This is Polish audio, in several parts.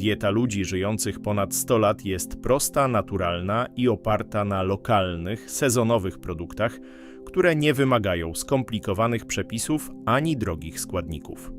Dieta ludzi żyjących ponad 100 lat jest prosta, naturalna i oparta na lokalnych, sezonowych produktach, które nie wymagają skomplikowanych przepisów ani drogich składników.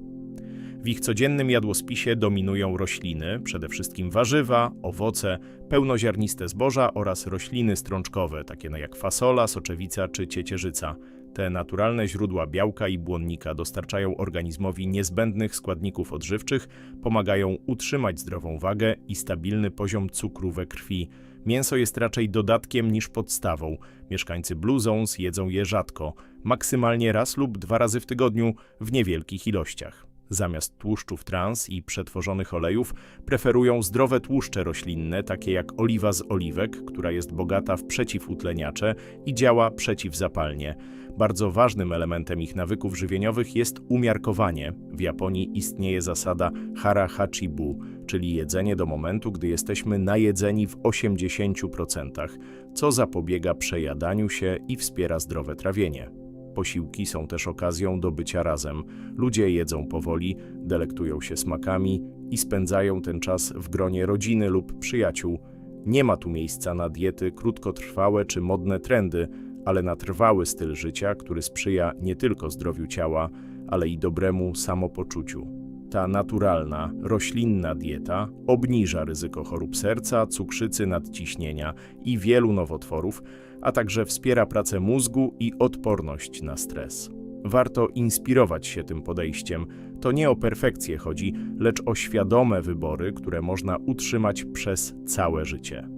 W ich codziennym jadłospisie dominują rośliny, przede wszystkim warzywa, owoce, pełnoziarniste zboża oraz rośliny strączkowe, takie jak fasola, soczewica czy ciecierzyca. Te naturalne źródła białka i błonnika dostarczają organizmowi niezbędnych składników odżywczych, pomagają utrzymać zdrową wagę i stabilny poziom cukru we krwi. Mięso jest raczej dodatkiem niż podstawą. Mieszkańcy Blue Zones jedzą je rzadko, maksymalnie raz lub dwa razy w tygodniu w niewielkich ilościach. Zamiast tłuszczów trans i przetworzonych olejów preferują zdrowe tłuszcze roślinne, takie jak oliwa z oliwek, która jest bogata w przeciwutleniacze i działa przeciwzapalnie. Bardzo ważnym elementem ich nawyków żywieniowych jest umiarkowanie. W Japonii istnieje zasada hara hachibu, czyli jedzenie do momentu, gdy jesteśmy najedzeni w 80%, co zapobiega przejadaniu się i wspiera zdrowe trawienie. Posiłki są też okazją do bycia razem. Ludzie jedzą powoli, delektują się smakami i spędzają ten czas w gronie rodziny lub przyjaciół. Nie ma tu miejsca na diety krótkotrwałe czy modne trendy, ale na trwały styl życia, który sprzyja nie tylko zdrowiu ciała, ale i dobremu samopoczuciu. Ta naturalna, roślinna dieta obniża ryzyko chorób serca, cukrzycy, nadciśnienia i wielu nowotworów, a także wspiera pracę mózgu i odporność na stres. Warto inspirować się tym podejściem. To nie o perfekcję chodzi, lecz o świadome wybory, które można utrzymać przez całe życie.